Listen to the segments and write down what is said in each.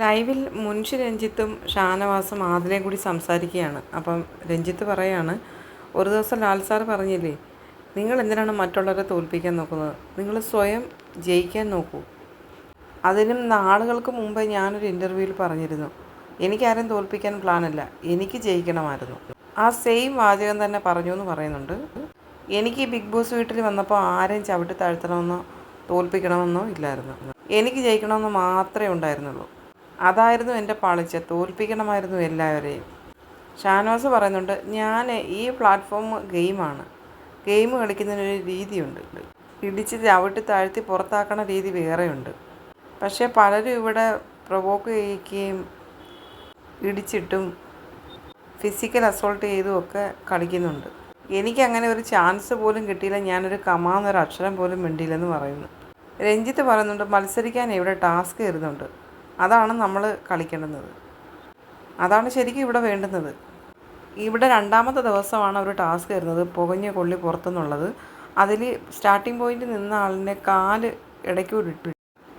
ലൈവിൽ മുൻഷി രഞ്ജിത്തും ഷാനവാസും ആദിനെ കൂടി സംസാരിക്കുകയാണ്. അപ്പം രഞ്ജിത്ത് പറയാണ് ഒരു ദിവസം ലാൽ സാർ പറഞ്ഞില്ലേ നിങ്ങൾ എന്തിനാണ് മറ്റുള്ളവരെ തോൽപ്പിക്കാൻ നോക്കുന്നത്? നിങ്ങൾ സ്വയം ജയിക്കാൻ നോക്കൂ. അതിനും നാളുകൾക്ക് മുമ്പ് ഞാനൊരു ഇന്റർവ്യൂവിൽ പറഞ്ഞിരുന്നു എനിക്കാരും തോൽപ്പിക്കാൻ പ്ലാനല്ല എനിക്ക് ജയിക്കണമായിരുന്നു. ആ സെയിം വാചകം തന്നെ പറഞ്ഞു എന്ന് പറയുന്നുണ്ട്. എനിക്ക് ബിഗ് ബോസ് വീട്ടിൽ വന്നപ്പോൾ ആരെയും ചവിട്ടി താഴ്ത്തണമെന്നോ തോൽപ്പിക്കണമെന്നോ ഇല്ലായിരുന്നു. എനിക്ക് ജയിക്കണമെന്ന് മാത്രമേ ഉണ്ടായിരുന്നുള്ളൂ. അതായിരുന്നു എന്റെ പാളിച്ച തോൽപ്പിക്കണമായിരുന്നു എല്ലാവരെയും. ഷാനോസ് പറയുന്നുണ്ട് ഞാൻ ഈ പ്ലാറ്റ്ഫോം ഗെയിമാണ്. ഗെയിം കളിക്കുന്നതിനൊരു രീതിയുണ്ട്. ഇടിച്ച് ചവിട്ടി താഴ്ത്തി പുറത്താക്കണ രീതി വേറെയുണ്ട്. പക്ഷേ പലരും ഇവിടെ പ്രൊവോക്ക് ചെയ്യിക്കുകയും ഇടിച്ചിട്ടും ഫിസിക്കൽ അസോൾട്ട് ചെയ്തും ഒക്കെ കളിക്കുന്നുണ്ട്. എനിക്കങ്ങനെ ഒരു ചാൻസ് പോലും കിട്ടിയില്ല. ഞാനൊരു കമാന്നൊരു അക്ഷരം പോലും മിണ്ടിയില്ലെന്ന് പറയുന്നു. രഞ്ജിത്ത് പറയുന്നുണ്ട് മത്സരിക്കാൻ ഇവിടെ ടാസ്ക് വരുന്നുണ്ട് അതാണ് നമ്മൾ കളിക്കേണ്ടുന്നത്. അതാണ് ശരിക്കും ഇവിടെ വേണ്ടുന്നത്. ഇവിടെ രണ്ടാമത്തെ ദിവസമാണ് ഒരു ടാസ്ക് വരുന്നത് പുകഞ്ഞ കൊള്ളി പുറത്തുനിന്നുള്ളത് അതിൽ സ്റ്റാർട്ടിംഗ് പോയിന്റ് നിന്ന ആളിനെ കാൽ ഇടയ്ക്ക് ഇട്ടു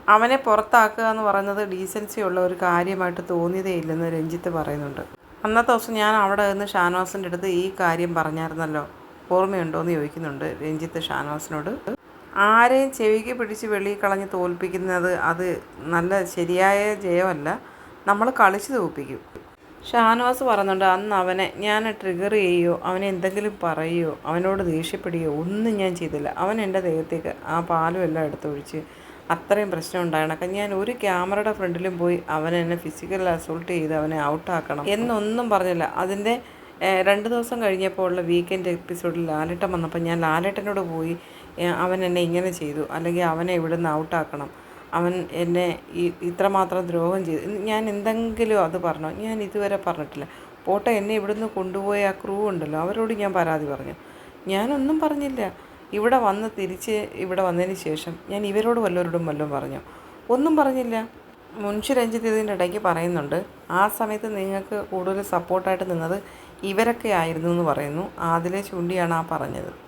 അവനെ പുറത്താക്കുക എന്ന് പറയുന്നത് ഡീസൻസി ഉള്ള ഒരു കാര്യമായിട്ട് തോന്നിയതേ ഇല്ലെന്ന് രഞ്ജിത്ത് പറയുന്നുണ്ട്. അന്നത്തെ ദിവസം ഞാൻ അവിടെ നിന്ന് ഷാനവാസിന്റെ അടുത്ത് ഈ കാര്യം പറഞ്ഞായിരുന്നല്ലോ. ഓർമ്മയുണ്ടോ എന്ന് ചോദിക്കുന്നുണ്ട് രഞ്ജിത്ത് ഷാനവാസിനോട്. ആരെയും ചെവിക്ക് പിടിച്ച് വെളിയിൽ കളഞ്ഞ് തോൽപ്പിക്കുന്നത് അത് നല്ല ശരിയായ ജയമല്ല. നമ്മൾ കളിച്ച് തോൽപ്പിക്കും. ഷാനവാസ് പറയുന്നുണ്ട് അന്ന് അവനെ ഞാൻ ട്രിഗർ ചെയ്യുകയോ അവനെ എന്തെങ്കിലും പറയുകയോ അവനോട് ദേഷ്യപ്പെടുകയോ? ഒന്നും ഞാൻ ചെയ്തില്ല. അവൻ എന്റെ ദേഹത്തേക്ക് ആ പാലും എല്ലാം എടുത്തൊഴിച്ച് അത്രയും പ്രശ്നം ഉണ്ടായണക്ക ഞാൻ ഒരു ക്യാമറയുടെ ഫ്രണ്ടിലും പോയി അവൻ എന്നെ ഫിസിക്കൽ അസോൾട്ട് ചെയ്ത് അവനെ ഔട്ടാക്കണം എന്നൊന്നും പറഞ്ഞില്ല. അതിന്റെ രണ്ട് ദിവസം കഴിഞ്ഞപ്പോൾ ഉള്ള വീക്കെൻഡ് എപ്പിസോഡിൽ ലാലേട്ടൻ വന്നപ്പോൾ ഞാൻ ലാലേട്ടനോട് പോയി അവൻ എന്നെ ഇങ്ങനെ ചെയ്തു. അല്ലെങ്കിൽ അവനെ ഇവിടുന്ന് ഔട്ടാക്കണം. അവൻ എന്നെ ഈ ഇത്രമാത്രം ദ്രോഹം ചെയ്തു. ഞാൻ എന്തെങ്കിലും അത് പറഞ്ഞോ? ഞാൻ ഇതുവരെ പറഞ്ഞിട്ടില്ല. പോട്ടെ എന്നെ ഇവിടുന്ന് കൊണ്ടുപോയ ആ ക്രൂ ഉണ്ടല്ലോ. അവരോട് ഞാൻ പരാതി പറഞ്ഞു. ഞാനൊന്നും പറഞ്ഞില്ല. ഇവിടെ വന്ന് തിരിച്ച് ഇവിടെ വന്നതിന് ശേഷം ഞാൻ ഇവരോട് വല്ലവരോടും വല്ലതും പറഞ്ഞു? ഒന്നും പറഞ്ഞില്ല. മുൻഷി രഞ്ജിത്ത് ഇതിന്റെ ഇടയ്ക്ക് പറയുന്നുണ്ട് ആ സമയത്ത് നിങ്ങൾക്ക് കൂടുതൽ സപ്പോർട്ടായിട്ട് നിന്നത് ഇവരൊക്കെ ആയിരുന്നു എന്ന് പറയുന്നു. അതിലെ ചൂണ്ടിയാണ് ആ പറഞ്ഞത്.